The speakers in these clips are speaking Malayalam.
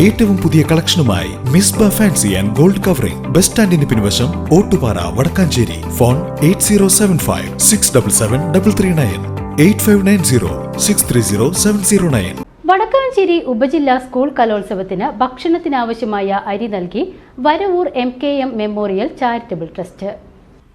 ഏറ്റവും പുതിയ കളക്ഷനുമായി Misba fancy and gold covering. Bus സ്റ്റാൻഡിന് പിൻവശം Ottupara Vadakkanchery. Phone eight zero seven five six double seven double three nine. Eight five nine zero six three zero seven zero nine. Vadakkanchery ഉപജില്ലാ സ്കൂൾ കലോത്സവത്തിന് ഭക്ഷണത്തിനാവശ്യമായ അരി നൽകി Varavoor M K M memorial charitable trust.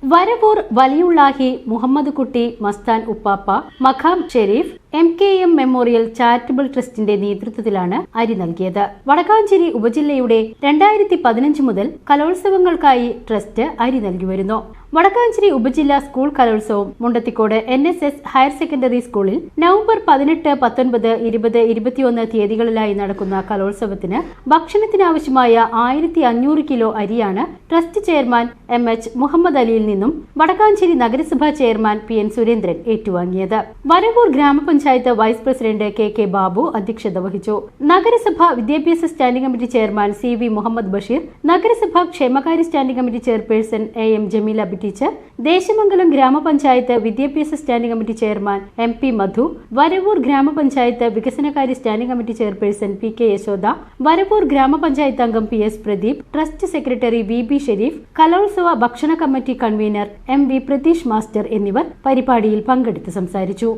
Varavoor Valiyullahi Muhammad Kutty Mastan ഉപ്പാപ്പ മഖാം Sharif M K M memorial charitable ട്രസ്റ്റിന്റെ നേതൃത്വത്തിലാണ് അരി നൽകിയത്. വടക്കാഞ്ചേരി ഉപജില്ലയുടെ രണ്ടായിരത്തി പതിനഞ്ച് മുതൽ കലോത്സവങ്ങൾക്കായി ട്രസ്റ്റ് അരി നൽകി വരുന്നു. വടക്കാഞ്ചേരി ഉപജില്ലാ സ്കൂൾ കലോത്സവം Mundathikode N S S higher secondary സ്കൂളിൽ നവംബർ പതിനെട്ട് പത്തൊൻപത് ഇരുപത് ഇരുപത്തിയൊന്ന് തീയതികളിലായി നടക്കുന്ന കലോത്സവത്തിന് ഭക്ഷണത്തിനാവശ്യമായ ആയിരത്തി അഞ്ഞൂറ് കിലോ അരിയാണ് trust chairman M H Muhammad അലിയിൽ നിന്നും വടക്കാഞ്ചേരി നഗരസഭാ ചെയർമാൻ പി എൻ സുരേന്ദ്രൻ ഏറ്റുവാങ്ങിയത്. വരവൂർ ഗ്രാമപഞ്ചായത്ത് vice president K K Babu അധ്യക്ഷത വഹിച്ചു. നഗരസഭ വിദ്യാഭ്യാസ standing committee chairman C V Muhammad Basheer നഗരസഭ ക്ഷേമകാര്യ standing committee chairperson A M Jameela B teacher Desamangalam ഗ്രാമപഞ്ചായത്ത് വിദ്യാഭ്യാസ standing committee chairman M P Madhu Varavoor ഗ്രാമപഞ്ചായത്ത് വികസനകാര്യ standing committee chairperson P K Yashoda Varavoor ഗ്രാമപഞ്ചായത്ത് അംഗം P S Pradeep trust secretary V B Sharif കലോത്സവ ഭക്ഷണ committee convener M V Pratheesh master എന്നിവർ പരിപാടിയിൽ പങ്കെടുത്ത് സംസാരിച്ചു.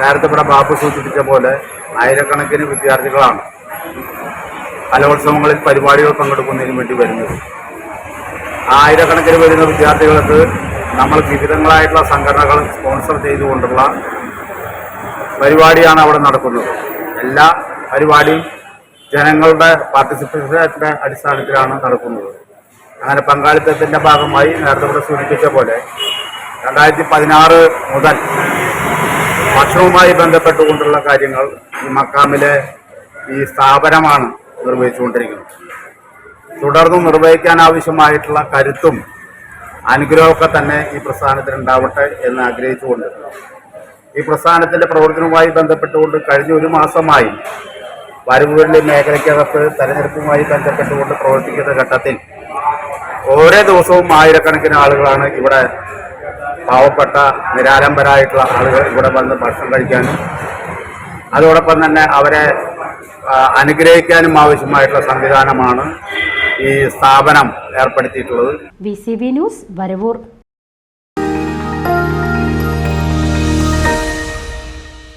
നേരത്തെ ഇവിടെ ബാബു സൂചിപ്പിച്ച പോലെ ആയിരക്കണക്കിന് വിദ്യാർത്ഥികളാണ് കലോത്സവങ്ങളിൽ പരിപാടികൾ പങ്കെടുക്കുന്നതിന് വേണ്ടി വരുന്നത്. ആയിരക്കണക്കിന് വരുന്ന വിദ്യാർത്ഥികൾക്ക് നമ്മൾ വിവിധങ്ങളായിട്ടുള്ള സംഘടനകൾ സ്പോൺസർ ചെയ്തുകൊണ്ടുള്ള പരിപാടിയാണ് അവിടെ നടക്കുന്നത്. എല്ലാ പരിപാടിയും ജനങ്ങളുടെ പാർട്ടിസിപ്പേഷന്റെ അടിസ്ഥാനത്തിലാണ് നടക്കുന്നത്. അങ്ങനെ പങ്കാളിത്തത്തിന്റെ ഭാഗമായി നേരത്തെ ഇവിടെ സൂചിപ്പിച്ച പോലെ രണ്ടായിരത്തി പതിനാറ് മുതൽ ഭക്ഷണവുമായി ബന്ധപ്പെട്ടുകൊണ്ടുള്ള കാര്യങ്ങൾ ഈ മക്കാമിലെ ഈ സ്ഥാപനമാണ് നിർവഹിച്ചുകൊണ്ടിരിക്കുന്നത്. തുടർന്നും നിർവഹിക്കാൻ ആവശ്യമായിട്ടുള്ള കരുത്തും അനുഗ്രഹമൊക്കെ തന്നെ ഈ പ്രസ്ഥാനത്തിന് ഉണ്ടാവട്ടെ എന്ന് ആഗ്രഹിച്ചുകൊണ്ട് ഈ പ്രസ്ഥാനത്തിന്റെ പ്രവർത്തനവുമായി ബന്ധപ്പെട്ടുകൊണ്ട് കഴിഞ്ഞ ഒരു മാസമായി വരവുകളിലെ മേഖലയ്ക്കകത്ത് തെരഞ്ഞെടുപ്പുമായി ബന്ധപ്പെട്ടുകൊണ്ട് പ്രവർത്തിക്കുന്ന ഘട്ടത്തിൽ ഓരോ ദിവസവും ആയിരക്കണക്കിന് ആളുകളാണ് ഇവിടെ പാവപ്പെട്ട നിരാലംബരായിട്ടുള്ള ആളുകൾ ഇവിടെ വന്ന് ഭക്ഷണം കഴിക്കാനും അതോടൊപ്പം തന്നെ അവരെ അനുഗ്രഹിക്കാനും ആവശ്യമായിട്ടുള്ള സംവിധാനമാണ് ഈ സ്ഥാപനം ഏർപ്പെടുത്തിയിട്ടുള്ളത്. ന്യൂസ് വരവൂർ.